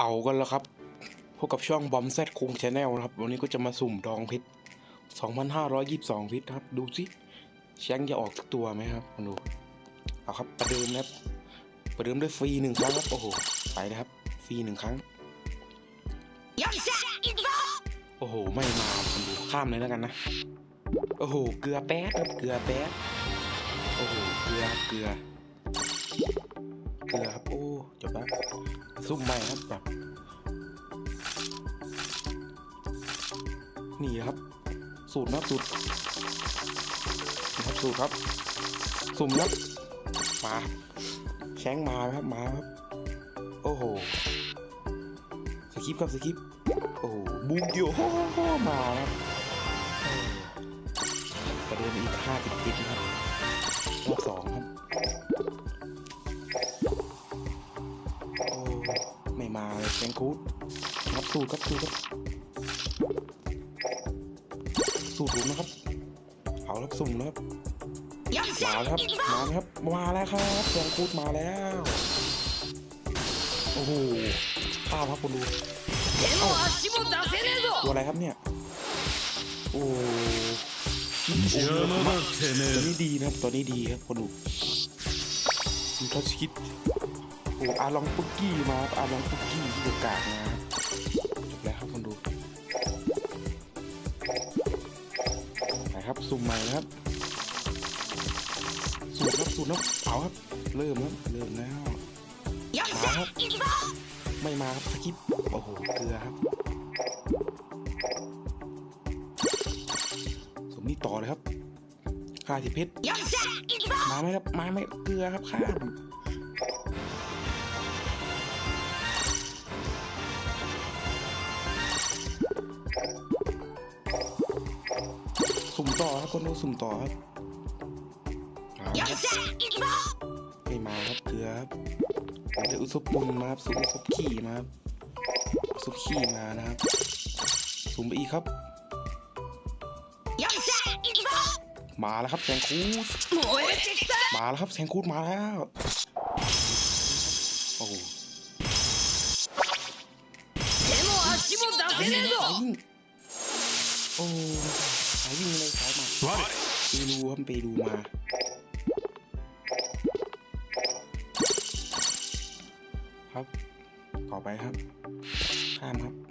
เอากันแล้วครับ พบกับช่องบอมแซดคุงชาแนลครับ วันนี้ก็จะมาสุ่มดองพิษ 2,522 พิษครับ ดูสิแชงจะออกสักตัวไหมครับมาดู เอาครับ ประเดิมนะครับ ประเดิมด้วยฟรีหนึ่งครั้งครับ โอ้โห ไปนะครับ ฟรีหนึ่งครั้ง โอ้โห ไม่มามาดูข้ามเลยแล้วกันนะ โอ้โห เกลือแป๊ดครับ เกลือแป๊ดโอ้โห เกลือ เกลือ เกลือครับ โอ้ จบแล้ว ซุ่มใหม่ครับแบบนี่ครับ สูตรนะสูตรนะครับสูตรครับ สุ่มครับมาแข้งมาครับมาครับ โอ้โหสกิปครับสกิปโอ้โหบูมเดียวมาครับเออประเดิมอีกห้าสิบติดนะครับ ครับสูตรครับสูตรครับสูตรผมนะครับเอาครับสุ่มนะครับมาล้วครับมาล้วครับมาแล้วครับแซงคูดมาแล้วโอ้โหตาครับคุณดูตัวอะไรครับเนี่ยโอ้โอ้มากตัวนี้ดีนะครับตัวนี้ดีครับคุณดูมันเขาคิดโอ้อาลองปุกกี้มาอาลองปุกกี้ที่กากนะ สุ่มใหม่นะครับสูตรครับสูตรน้ำเอาครับ เริ่มแล้วเริ่มแล้วขาครับไม่มาครับสกิปโอ้โหเกลือครับสมนี่ต่อเลยครับค่าสิเพชรมาไหมครับมาไหมเกลือครับข้าม คนเรสุ่มต่อครับไม่มาครับเกลือครับอาจจะอุซบปุนมาครับซุปอุซบขี่มาครับซุปขี่มานะครับสุ่มไปอีกครับมาแล้วครับแสงคูดมาแล้วครับแสงคูดมาแล้วโอ้โหโอ้ายวิ่งเลยสายมา我ไปดูครับไปดูมาครับ ต่อไปครับ ข้ามครับ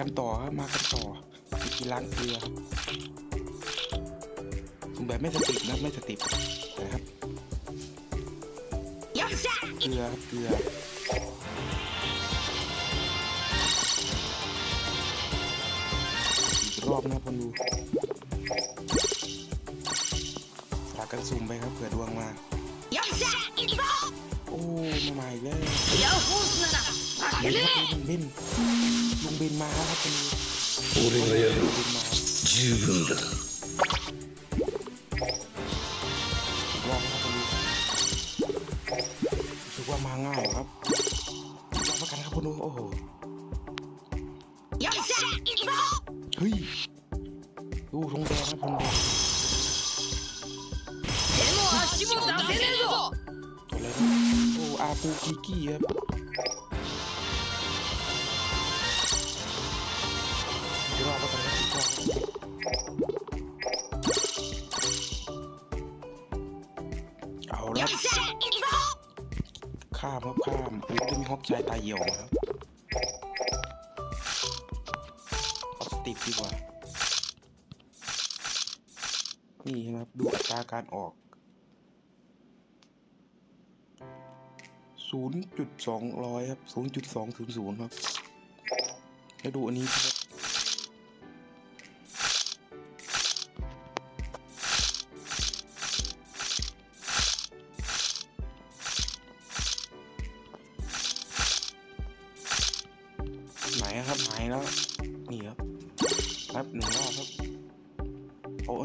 กันต่อครับมากันต่ออีกกี่ล้างเกลือแบบไม่สตินะไม่สตินะครับเกลือครับเกลือรอบนะคนดูหลักกันซุ่มไปครับเผื่อดวงมาโอ้มาใหม่เลยเบิ้มเบิ้ม ลุงเบนมาแล้วครับคนดู 俺がや ลุ る งเบนมา 十分だ อีกรอบนะครับคนดูรู้สึกว่ามาง่ายครับรอบประกันครับคนดูโอ้โห えよっしゃ行くぞ เฮ้ยดูธงแดงครับธงแดง 手も足も出せねえぞ ตัวอะไรนะโอ้อาปูกิกี้ครับ ละข้ามรัข้ามมีมีฮอกชายตายเหี่ยวครับอาสติปดีกว่า นี่ครับดูอัตราการออก 0.200ครับ0.200ครับแล้วดูอันนี้ครับ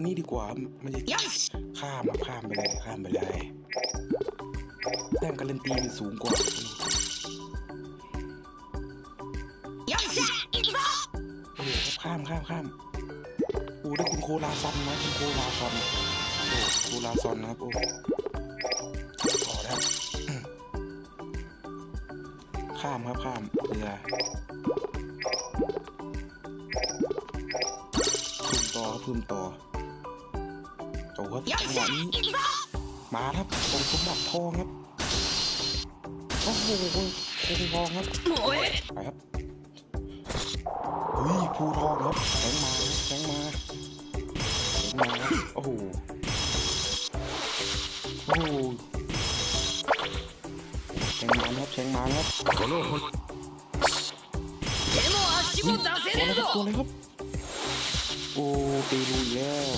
นี่ดีกว่า มันจะข้ามมาข้ามไปเลยข้ามไปเลยแต่มการันตีมันสูงกว่าข้ามข้ามข้ามอูได้คุณโคลาซอนไหมคุณโคลาซอนโอ้โคลาซอนนะครับโอ้พอแล้วข้ามครับข้ามเรือพึ่มต่อพึ่มต่อ ครัหวนมาครับผมผสมบัติทองครับโอ้โหโอ้ทองครับไปครับเฮ้ยภูทองครับแข็งมาแข็งมาแข็งมาโอ้โหโอ้โหแข็งมาครับแข็งมาครับตัวเลยครับตัวเลยครับโอ้ตีลุยแล้ว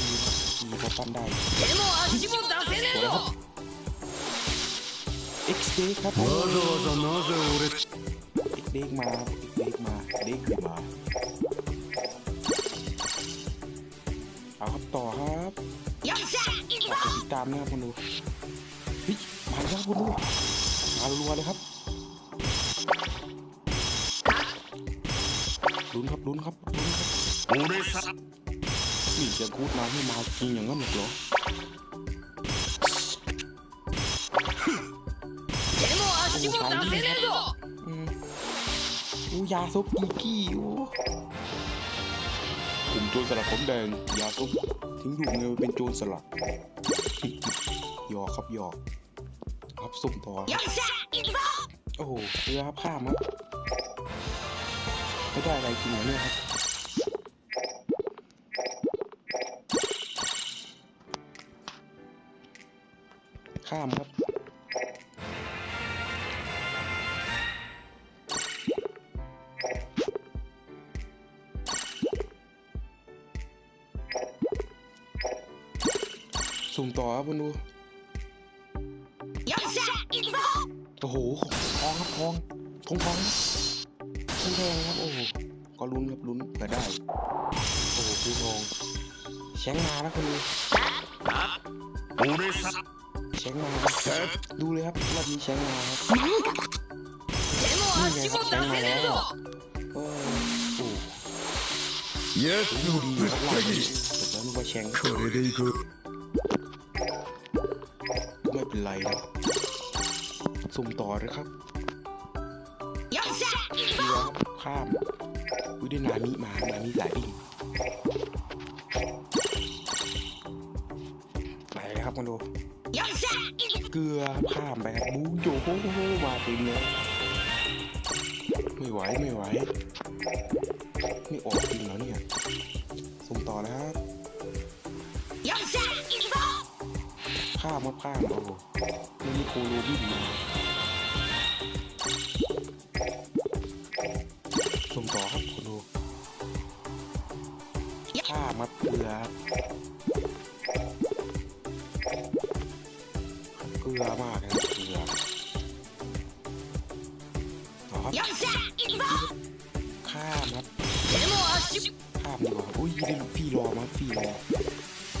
ดีนะดีพอปั้นได้สวครับ XD ครับผม XD มา XD มา XD มาเอาครับต่อครับติดตามนะครับคุณดูเฮ้ยมาแล้วคุณดูมารัวเลยครับลุ้นครับลุ้นครับลุ้นครับ จะพูดมาให้มาจริงอย่างนั้นหรอกูองดีอู้ยาซุปกีกี้อู้กลุ่มโจรสลัดผมแดงยาซุปทิ้งดูเงยเป็นโจรสลัดหยอกครับหยอกรับสุ่มต่อโอ้เรือผ้ามัดไม่ได้อะไรจริงเหรอเนี่ยครับ้ามครับ สุ่มต่อครับคุณดูโอ้โหทองครับทองทองทองทองแดงครับ โอ้โหก็ลุ้นครับลุ้นแต่ได้ โอ้โหคือทองแชงมาแล้วคุณดู俺さ ช้งมาดูเลยครับรอบนี้แช้งมาคนี่ไงครับแช้งมาแล้วเยสโหดูดีครับรอบนี้แต่แล้วมันก็แช้งไม่เป็นไรครัสุ่มต่อเลยครับเรือข้ามวิญยได้นามิมานามิสายดิ่งไหครับมาดู เกลือข้ามไปบบูโยโฮโฮมาเต็มเลยไม่ไหวไม่ไหวไม่ออกจริงแล้วเนี่ยส่งต่อนะครับข้ามครับข้ามโอ้ไม่มีโคโลบินลยส่งต่อครับโคโลข้ามมาเกลือ บื่อมากนะเบื่อต่อรัข้ามครับข้ามดีกว่าอุ้ยพี่รอมาพี่รอ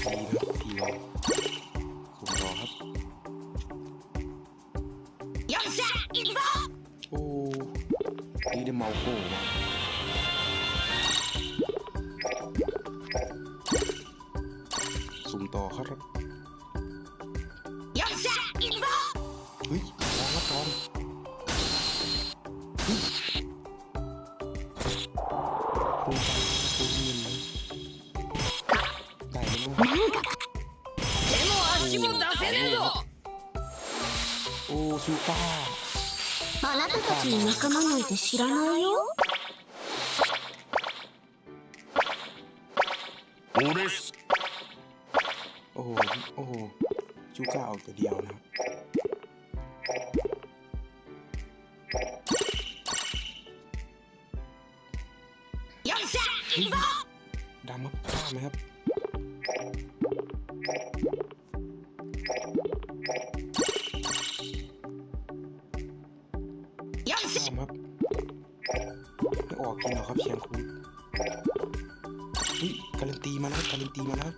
พี่ครับพี่รอผมรอครับโอ้นี่ได้เมาโก้สุ่มต่อครับ たたちの仲間なんて知らないよ 俺さ โอ้โห โอ้โห ชูก้าเอาแต่เดียวนะครับ ดเฮ้ยการันตีมาแล้วการันตีมาแล้ว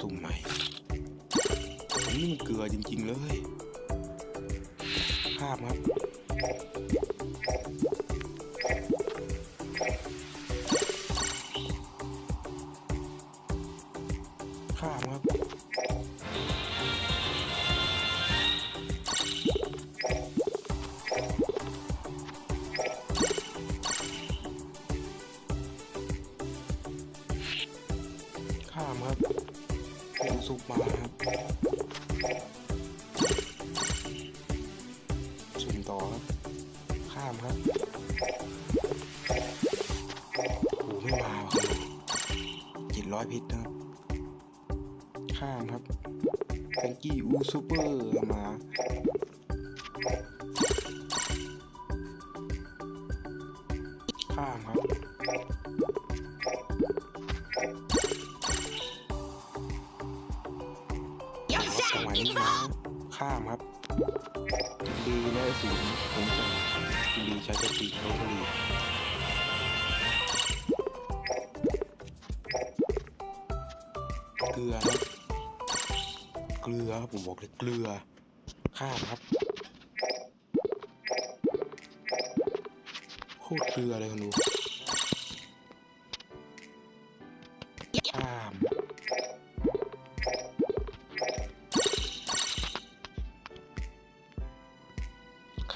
สุ่มใหม่นี่มันเกลือจริง ๆ เลย ภาพครับ ข้ามครับ ข้ามครับ เป็นซุปมาครับสุ่มต่อครับ ข้ามครับโอ้ไม่มาครับจิตร้อยพิษนะครับ ข้ามครับเป็นกี้อูซูเปอร์มา สมัยนี้นะข้ามครับดีและสูงผมจะดีใช้สตีเขาก็ดีเกลือนะเกลือครับผมบอกเลยเกลือ ข้ามครับโคตรเกลือเลยคุณดู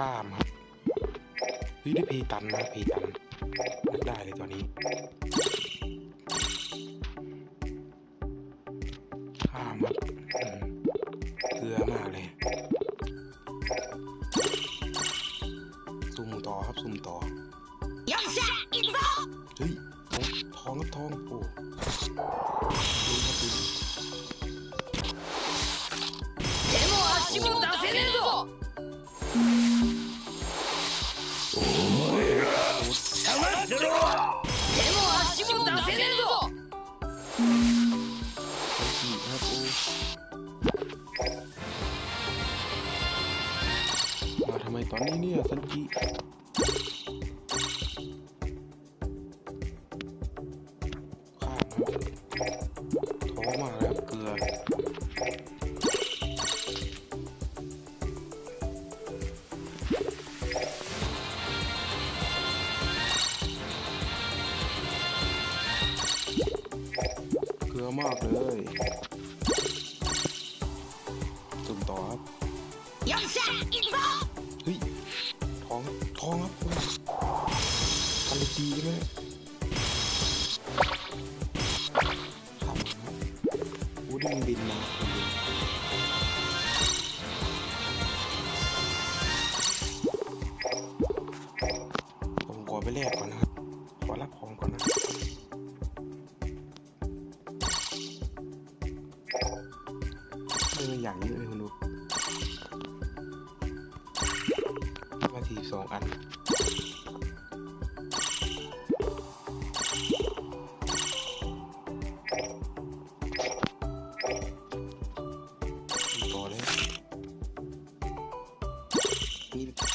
ข้ามครับเฮ้ยได้เพตันนะเพตันได้เลยตัวนี้ ตอนนี้เนี่ยซันจิข้ามท้อมากเลยครับเกลือเกลือมากเลย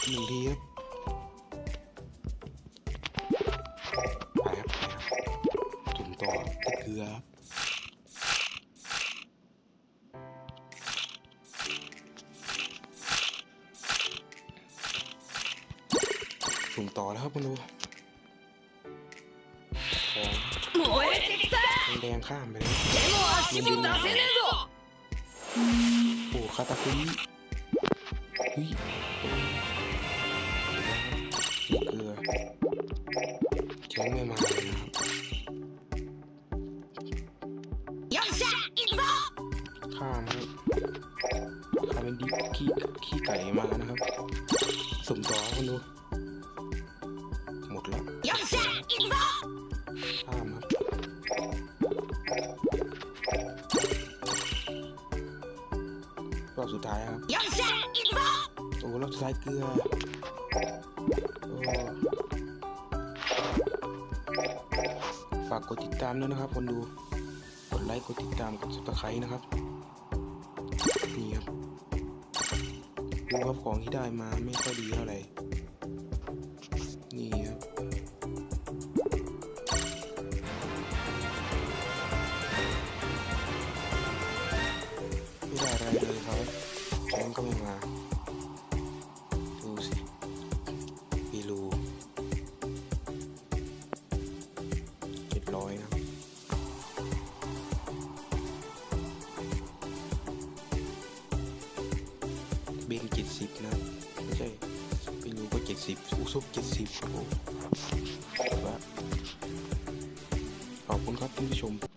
หนึ่งทีครับไปครับไปครับจุ่มต่อตะเกือบจุ่มต่อแล้วครับคุณดูของแดงข้ามไปเลยลุมโอ้คาตาคุยเฮ้ย ยังไม่มาเลยนะครับข้ามันข้าเป็นดิขี้ขี้ไก่มานะครับสมต่อคนดู หมดแล้ะข้ามครับรอบสุดท้ายครับโอ้รอบสุดท้ายเกลือโอ้ากกดติดตามด้วยนะครับคนดู กดไลค์ กดติดตาม กดซับสไครต์นะครับ นี่ครับดูครับของที่ได้มาไม่ค่อยดีเท่าไหร่ จ็ดสิบนะไม่ใช่ปีรูก็เจ็ดสิบอุซุปเจ็ดสิบโอ้โหว่าขอบคุณครับท่านผู้ชม